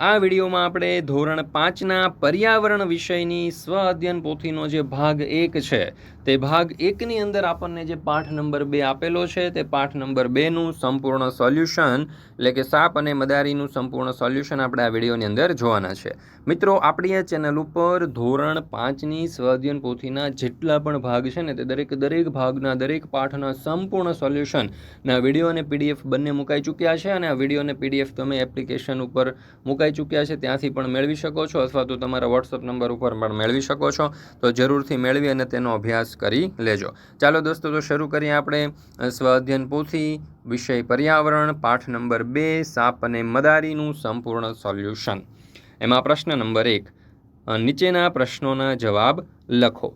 આ વિડીયોમાં આપણે ધોરણ પાંચના પર્યાવરણ વિષયની સ્વ અધ્યયન પોથીનો જે ભાગ એક છે, તે ભાગ એકની અંદર આપણને જે પાઠ નંબર બે આપેલો છે, તે પાઠ નંબર બેનું સંપૂર્ણ સોલ્યુશન, એટલે કે સાપ અને મદારીનું સંપૂર્ણ સોલ્યુશન આપણે આ વિડીયોની અંદર જોવાના છે. મિત્રો, આપણી આ ચેનલ ઉપર ધોરણ પાંચની સ્વ અધ્યયન પોથીના જેટલા પણ ભાગ છે ને, તે દરેક દરેક ભાગના દરેક પાઠના સંપૂર્ણ સોલ્યુશનના વીડિયો અને પીડીએફ બંને મુકાઈ ચૂક્યા છે અને આ વીડિયો અને પીડીએફ તમે એપ્લિકેશન ઉપર મુકાઈ ચૂક્યા છે, ત્યાંથી પણ મેળવી શકો છો અથવા તો તમારા વોટ્સઅપ નંબર ઉપર પણ મેળવી શકો છો. તો જરૂરથી મેળવી અને તેનો અભ્યાસ કરી લેજો. ચાલો દોસ્તો, તો શરૂ કરીએ આપણે. સ્વાધ્યન પોથી, વિષય પર્યાવરણ, પાઠ નંબર બે, સાપ અને મદારીનું સંપૂર્ણ સોલ્યુશન. એમાં પ્રશ્ન નંબર એક નીચેના પ્રશ્નોના જવાબ લખો.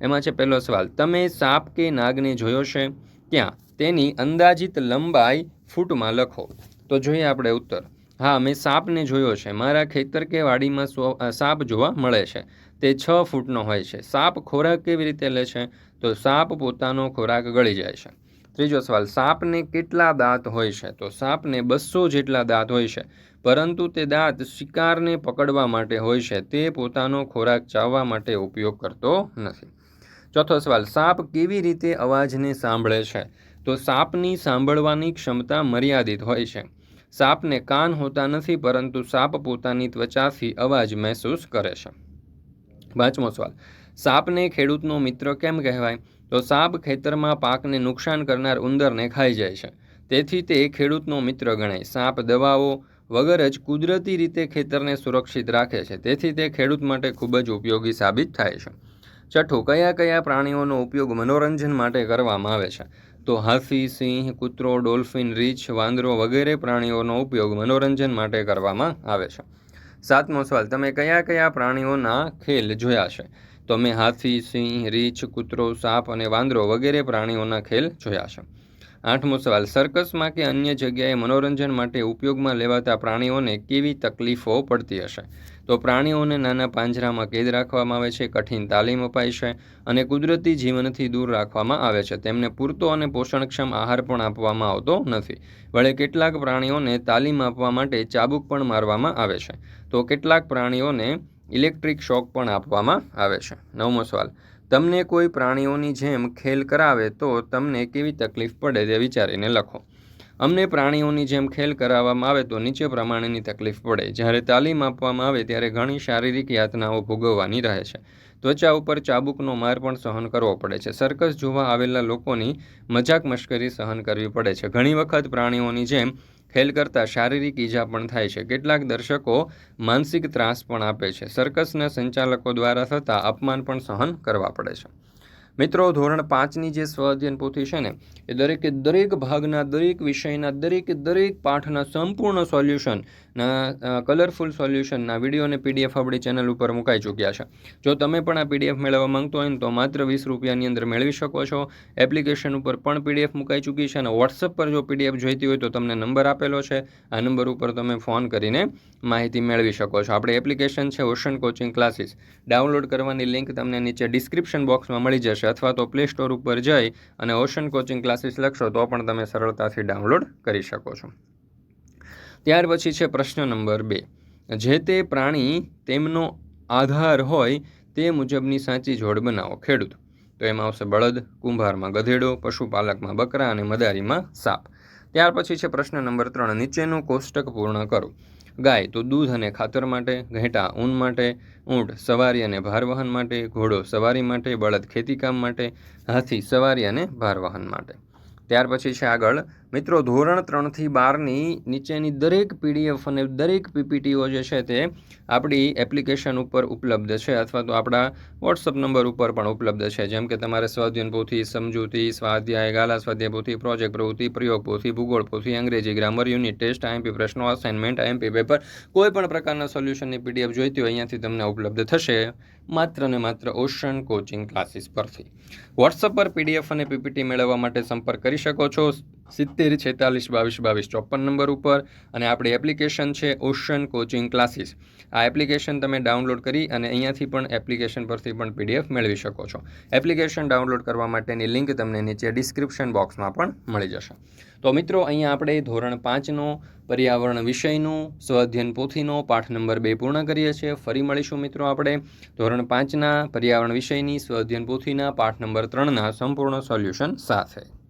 એમાં છે પહેલો સવાલ, તમે સાપ કે નાગને જોયો છે? ત્યાં તેની અંદાજિત લંબાઈ ફૂટમાં લખો. તો જોઈએ આપણે ઉત્તર. હા, મેં સાપને જોયો છે. મારા ખેતર કે વાડીમાં સાપ જોવા મળે છે. તે છ ફૂટનો હોય છે. સાપ ખોરાક કેવી રીતે લે છે? તો સાપ પોતાનો ખોરાક ગળી જાય છે. ત્રીજો સવાલ, સાપને કેટલા દાંત હોય છે? તો સાપને બસો જેટલા દાંત હોય છે. પરંતુ તે દાંત શિકારને પકડવા માટે હોય છે. તે પોતાનો ખોરાક ચાવવા માટે ઉપયોગ કરતો નથી. ચોથો સવાલ, સાપ કેવી રીતે અવાજને સાંભળે છે? તો સાપની સાંભળવાની ક્ષમતા મર્યાદિત હોય છે. સાપને કાન હોતા નથી, પરંતુ સાપ પોતાની ત્વચાથી અવાજ મહેસૂસ કરે છે. પાંચમો સવાલ. સાપને ખેડૂતનો મિત્ર કેમ કહેવાય? તો સાપ ખેતરમાં પાકને નુકસાન કરનાર ઉંદરને ખાઈ જાય છે. તેથી તે ખેડૂતનો મિત્ર ગણાય. સાપ દવાઓ વગર જ કુદરતી રીતે ખેતરને સુરક્ષિત રાખે છે. તેથી તે ખેડૂત માટે ખૂબ જ ઉપયોગી સાબિત થાય છે. છઠ્ઠું, કયા કયા પ્રાણીઓનો ઉપયોગ મનોરંજન માટે કરવામાં આવે છે? તો હાથી, સિંહ, કૂતરો, ડોલ્ફિન, રીંછ, વાંદરો વગેરે પ્રાણીઓનો ઉપયોગ મનોરંજન માટે કરવામાં આવે છે. સાતમો સવાલ, તમે કયા કયા પ્રાણીઓના ખેલ જોયા છે? તો મેં હાથી, સિંહ, રીંછ, કૂતરો, સાપ અને વાંદરો વગેરે પ્રાણીઓના ખેલ જોયા છે. આઠમો સવાલ, સર્કસમાં કે અન્ય જગ્યાએ મનોરંજન માટે ઉપયોગમાં લેવાતા પ્રાણીઓને કેવી તકલીફો પડતી હશે? તો પ્રાણીઓને નાના પાંજરામાં કેદ રાખવામાં આવે છે, કઠિન તાલીમ અપાય છે અને કુદરતી જીવનથી દૂર રાખવામાં આવે છે. તેમને પૂરતો અને પોષણક્ષમ આહાર પણ આપવામાં આવતો નથી. વળે કેટલાક પ્રાણીઓને તાલીમ આપવા માટે ચાબુક પણ મારવામાં આવે છે. તો કેટલાક પ્રાણીઓને ઇલેક્ટ્રિક શોક પણ આપવામાં આવે છે. નવમો સવાલ. તમને કોઈ પ્રાણીઓની જેમ ખેલ કરાવે તો તમને કેવી તકલીફ પડે તે વિચારીને લખો. અમને પ્રાણીઓની જેમ ખેલ કરાવવામાં આવે તો નીચે પ્રમાણેની તકલીફ પડે. જ્યારે તાલીમ આપવામાં આવે ત્યારે ઘણી શારીરિક યાતનાઓ ભોગવવાની રહે છે. ત્વચા ઉપર ચાબુકનો માર પણ સહન કરવો પડે છે. સર્કસ જોવા આવેલા લોકોની મજાક મશ્કરી સહન કરવી પડે છે. ઘણી વખત પ્રાણીઓની જેમ ખેલ કરતાં શારીરિક ઈજા પણ થાય છે. કેટલાક દર્શકો માનસિક ત્રાસ પણ આપે છે. સર્કસના સંચાલકો દ્વારા થતાં અપમાન પણ સહન કરવા પડે છે. મિત્રો, ધોરણ પાંચની જે સ્વ પોથી છે ને, એ દરેકે દરેક ભાગના દરેક વિષયના દરેકે દરેક પાઠના સંપૂર્ણ સોલ્યુશનના કલરફુલ સોલ્યુશનના વીડિયો અને પીડીએફ આપણી ચેનલ ઉપર મુકાઈ ચૂક્યા છે. જો તમે પણ આ પીડીએફ મેળવવા માંગતો હોય ને, તો માત્ર વીસ રૂપિયાની અંદર મેળવી શકો છો. એપ્લિકેશન ઉપર પણ પીડીએફ મુકાઈ ચૂકી છે અને વોટ્સઅપ પર જો પીડીએફ જોઈતી હોય તો તમને નંબર આપેલો છે. આ નંબર ઉપર તમે ફોન કરીને માહિતી મેળવી શકો છો. આપણી એપ્લિકેશન છે ઓશન કોચિંગ ક્લાસીસ ડાઉનલોડ કરવાની લિંક તમને નીચે ડિસ્ક્રિપ્શન બોક્સમાં મળી જશે. અથવા તો પ્લે સ્ટોર ઉપર જઈ અને ઓશન કોચિંગ ક્લાસીસ લખશો તો પણ તમે સરળતાથી ડાઉનલોડ કરી શકો છો. ત્યાર પછી છે પ્રશ્ન નંબર બે. જે તે પ્રાણી તેમનો આધાર હોય તે મુજબની સાચી જોડ બનાવો. ખેડૂત. તો એમાં આવશે બળદ, કુંભારમાં ગધેડો, પશુપાલકમાં બકરા અને મદારીમાં સાપ. ત્યાર પછી છે પ્રશ્ન નંબર ત્રણ. નીચેનું કોષ્ટક પૂર્ણ કરો. ગાય તો દૂધ અને ખાતર માટે, ઘેટા, ઊન માટે, ઊંટ, સવારી અને ભારવહન માટે, ઘોડો, સવારી માટે, બળદ ખેતીકામ માટે, હાથી, સવારી અને ભારવહન માટે. ત્યાર પછી છે આગળ મિત્રો, ધોરણ ત્રણથી બારની નીચેની દરેક પીડીએફ અને દરેક પીપીટીઓ જે છે તે આપણી એપ્લિકેશન ઉપર ઉપલબ્ધ છે અથવા તો આપણા વોટ્સઅપ નંબર ઉપર પણ ઉપલબ્ધ છે. જેમ કે તમારે સ્વાધ્યન પોથી સમજૂતી, સ્વાધ્યાય ગાલા સ્વાધ્યાય પોથી પ્રોજેક્ટ પ્રવૃત્તિ પ્રયોગ પોથી ભૂગોળ પોથી અંગ્રેજી, ગ્રામર યુનિટ ટેસ્ટ આઈએમપી પ્રશ્નો, અસાઇનમેન્ટ આઈએમપી પેપર, કોઈ પણ પ્રકારના સોલ્યુશનની પીડીએફ જોઈતી હોય અહીંયાથી તમને ઉપલબ્ધ થશે માત્ર ને માત્ર ઓશન કોચિંગ ક્લાસીસ પરથી. વોટ્સઅપ પર પીડીએફ અને પીપીટી મેળવવા માટે સંપર્ક કરી શકો છો. સિત્તેર, છેતાલીસ, બાવીસ બાવીસ, ચોપન નંબર ઉપર અને આપણી એપ્લિકેશન છે ઓશન કોચિંગ ક્લાસીસ. આ એપ્લિકેશન તમે ડાઉનલોડ કરી અને અહીંયાથી પણ એપ્લિકેશન પરથી પણ પીડીએફ મેળવી શકો છો. એપ્લિકેશન ડાઉનલોડ કરવા માટેની લિંક તમને નીચે ડિસ્ક્રિપ્શન બોક્સમાં પણ મળી જશે. તો મિત્રો, અહીંયા આપણે ધોરણ પાંચનો, પર્યાવરણ વિષયનું સ્વઅધ્યયન પોથીનો પાઠ નંબર બે પૂર્ણ કરીએ છીએ. ફરી મળીશું મિત્રો આપણે ધોરણ પાંચના પર્યાવરણ વિષયની સ્વઅધ્યયન પોથીના પાઠ નંબર ત્રણના સંપૂર્ણ સોલ્યુશન સાથે.